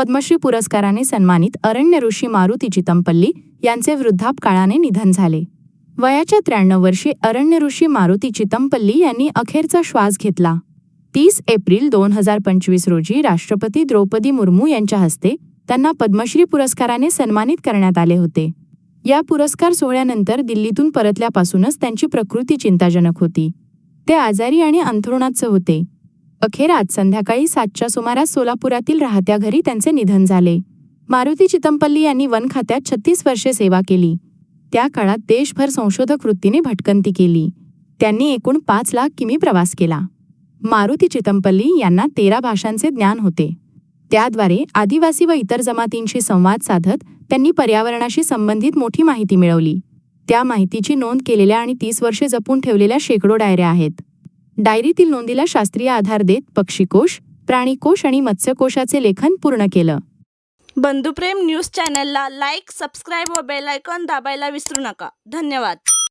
पद्मश्री पुरस्काराने सन्मानित अरण्य ऋषी मारुती चितमपल्ली यांचे वृद्धापकाळाने निधन झाले. वयाच्या त्र्याण्णव वर्षी अरण्य ऋषी मारुती चितमपल्ली यांनी अखेरचा श्वास घेतला. तीस एप्रिल दोन हजार पंचवीस रोजी राष्ट्रपती द्रौपदी मुर्मू यांच्या हस्ते त्यांना पद्मश्री पुरस्काराने सन्मानित करण्यात आले होते. या पुरस्कार सोहळ्यानंतर दिल्लीतून परतल्यापासूनच त्यांची प्रकृती चिंताजनक होती. ते आजारी आणि अंथरुणाचं होते. अखेर आज संध्याकाळी सातच्या सुमारास सोलापुरातील राहत्या घरी त्यांचे निधन झाले. मारुती चितमपल्ली यांनी वन खात्यात छत्तीस वर्षे सेवा केली. त्या काळात देशभर संशोधक वृत्तीने भटकंती केली. त्यांनी एकूण पाच लाख किमी प्रवास केला. मारुती चितमपल्ली यांना तेरा भाषांचे ज्ञान होते. त्याद्वारे आदिवासी व इतर जमातींशी संवाद साधत त्यांनी पर्यावरणाशी संबंधित मोठी माहिती मिळवली. त्या माहितीची नोंद केलेल्या आणि तीस वर्षे जपून ठेवलेल्या शेकडो डायऱ्या आहेत. डायरीतील नोंदीला शास्त्रीय आधार देत पक्षीकोश प्राणीकोश आणि मत्स्यकोशाचे लेखन पूर्ण केलं. बंधुप्रेम न्यूज चॅनलला लाईक सबस्क्राईब व बेल आयकॉन दाबायला विसरू नका. धन्यवाद.